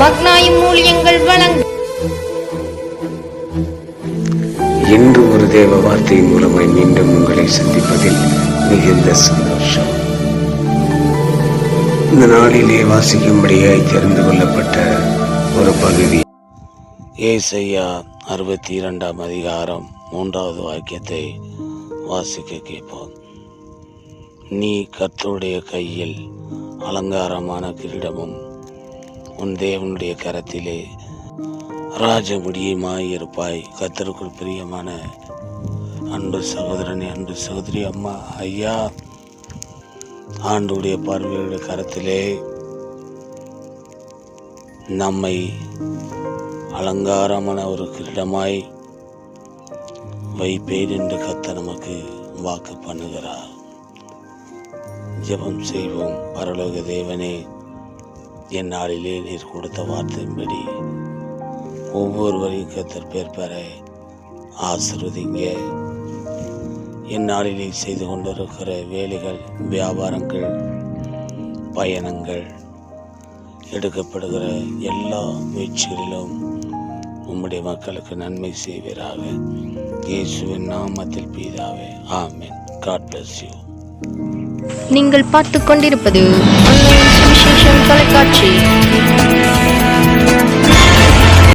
மக்னாயும் வழங்கும் இன்று ஒரு தேவ வார்த்தை மூலமாய் மீண்டும் உங்களை சந்திப்பதில் மிகுந்த சந்தோஷம். இந்த நாளிலே வாசிக்கும்படியாய் தெரிந்து கொள்ளப்பட்ட ஒரு பகுதி. ஏசையா அறுபத்தி இரண்டாம் அதிகாரம் மூன்றாவது வாக்கியத்தை வாசிக்க கேட்போம். நீ கத்தருடைய கையில் அலங்காரமான கிரீடமும் உன் தேவனுடைய கரத்திலே ராஜமுடியுமாய் இருப்பாய் கத்தருக்குள் பிரியமான அன்பு சகோதரனே அன்பு சகோதரி அம்மா ஐயா. ஆண்டுடைய பார்வையுடைய கரத்திலே நம்மை அலங்காரமான ஒரு கிரீடமாய் வைப்பேன் என்று கத்த நமக்கு வாக்கு பண்ணுகிறார். ஜெபம் செய்வோம். பரலோக தேவனே என் நாளிலே நீர் கொடுத்த வார்த்தையின்படி ஒவ்வொருவரையும் கத்தர் பேர் பெற ஆசிர்வதிங்க. என் செய்து கொண்டிருக்கிற வேலைகள் வியாபாரங்கள் பயணங்கள் எடுக்கப்படுகிற எல்லா முயற்சிகளிலும் உம்முடைய மக்களுக்கு நன்மை செய்வீராக. இயேசுவின் நாமத்தில் பீதாவே ஆமென். காட் பிளஸ் யூ நீங்கள் பார்த்து கொண்டிருப்பது Station Calcutta.